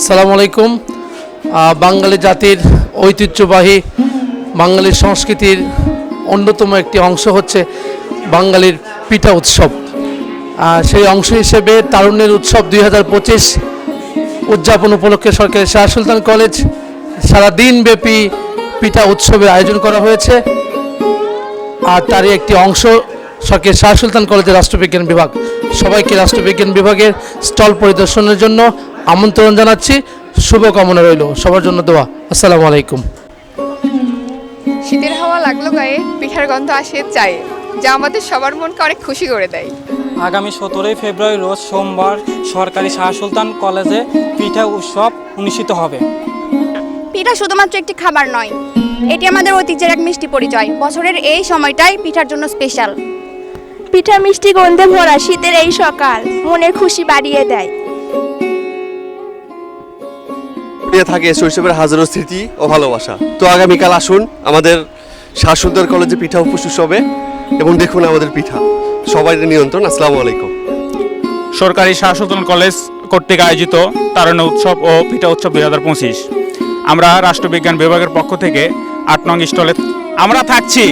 আসসালামু আলাইকুম। বাঙালি জাতির ঐতিহ্যবাহী বাঙালির সংস্কৃতির অন্যতম একটি অংশ হচ্ছে বাঙালির পিঠা উৎসব। সেই অংশ হিসেবে তারুণ্যের উৎসব দুই হাজার পঁচিশ উদযাপন উপলক্ষে সরকারি শাহ সুলতান কলেজ সারা দিনব্যাপী পিঠা উৎসবের আয়োজন করা হয়েছে। আর তারই একটি অংশ সরকারি শাহ সুলতান কলেজের রাষ্ট্রবিজ্ঞান বিভাগ। সবাইকে রাষ্ট্রবিজ্ঞান বিভাগের স্টল পরিদর্শনের জন্য আমন্ত্রণ জানাচ্ছি। শুভকামনা রইল। সবার জন্য দোয়া। আসসালামু আলাইকুম। শীতের হাওয়া লাগল গায়ে পিঠার গন্ধ আসে চায়ে যা আমাদের সবার মনকে অনেক খুশি করে দেয়। আগামী সতেরোই ফেব্রুয়ারি রোজ সোমবার সরকারি শাহ সুলতান কলেজে পিঠা উৎসব অনুষ্ঠিত হবে। পিঠা শুধুমাত্র একটি খাবার নয় এটি আমাদের ঐতিহ্যের এক মিষ্টি পরিচয়। বছরের এই সময়টাই পিঠার জন্য স্পেশাল পিঠা মিষ্টি গন্ধে ভরা শীতের এই সকাল মনের খুশি বাড়িয়ে দেয়। নিয়ে থাকে শৈশবের হাজারো স্মৃতি ও ভালোবাসা। তো আগামীকাল আসুন আমাদের শাসুদ্দার কলেজে পিঠা উপস উৎসবে এবং দেখুন আমাদের পিঠা। সবাই নিয়ন্ত্রণ, আসসালামু আলাইকুম। সরকারি শাসন কলেজ কর্তৃক আয়োজিত তারুণ্য উৎসব ও পিঠা উৎসব দুই হাজার পঁচিশ। আমরা রাষ্ট্রবিজ্ঞান বিভাগের পক্ষ থেকে আট নং স্টলে আমরা থাকছি।